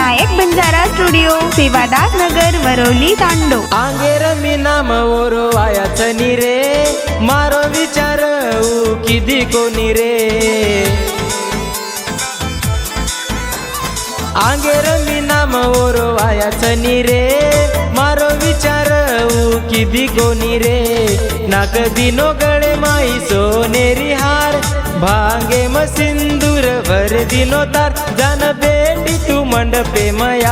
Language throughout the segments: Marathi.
नायक बंजारा स्टुडिओ सेवादास नगर वरवली तांडो. आंगेर मी नाम ओरो वायाच नी रे मारो विचार ऊ किदी कोणी रे. आंगेर मी नाम ओरो वायाच नी रे मारो विचार ऊ किदी कोणी रे. नाक दिनो गळे माई सोनेरी हार. भांगे म सिंदूर भर दिनो तार. जान मंडपे मयार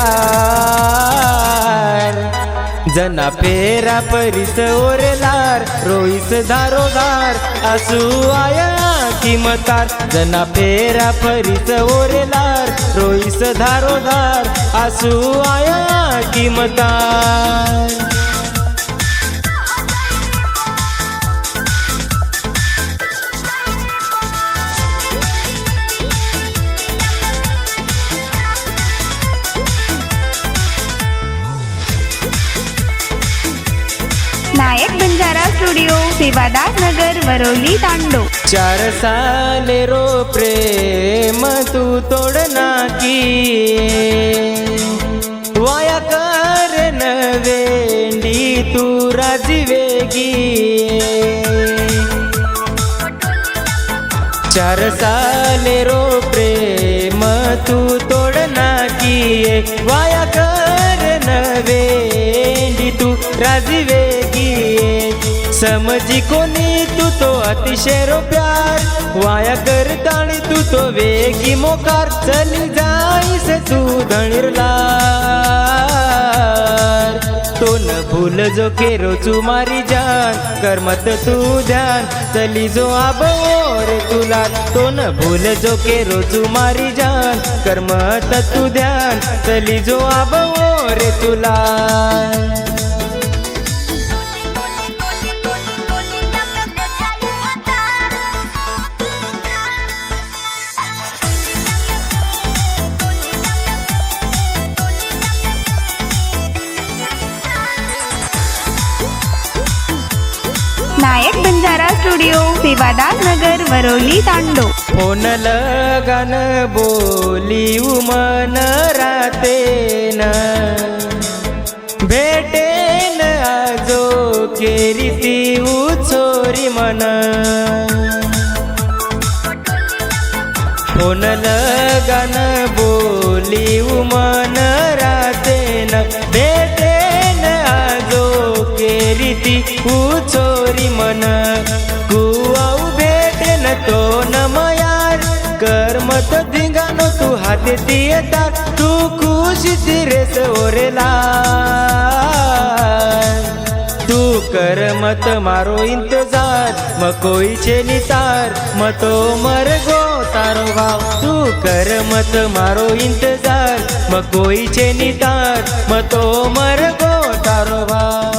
जना पेरा परिस ओरेलार रोईस दारोदार असू आया किमतार. जना पेरा परिस ओरेलार रोईस दारोदार असू आया किमतार. Nayak Banjara studio Sevadas Nagar Varolii तांडो. चार साले रो प्रेम तू तोडना की वाया कर वेंडी तू राजी वेगी. चार साले रो प्रेम तू तोडना की वाया कर वेंडी तू राजी वेगी. समजी कोणी तू तो अतिशय रो प्यार वाया करताणी तू तो वेगी मोकार. चली जाईस तू धणिरला तो न भूल जो केरो तू मारी जान. करमत तू ध्यान चली जो आबोर तुला. तो न भूल जो केरो तू मारी जान. करमत तू ध्यान चली जो आबोर तुला. Banjara studio Sevadas Nagar Varolii तांडो. Phone लगन बोली उमन रातेन. भेटेन आजो केरी ती उचोरी मन. फोन लगन बोली उमन कर्मत धिंगानो तू हाते ती येतात तू खुशी ती रेस ओरेला तू कर मत मारो इंतजार म कोई छे नितार म तो मर गो तारो भाव तू कर मत मारो इंतजार म कोई छे नितार म तो मर गो तारो भाव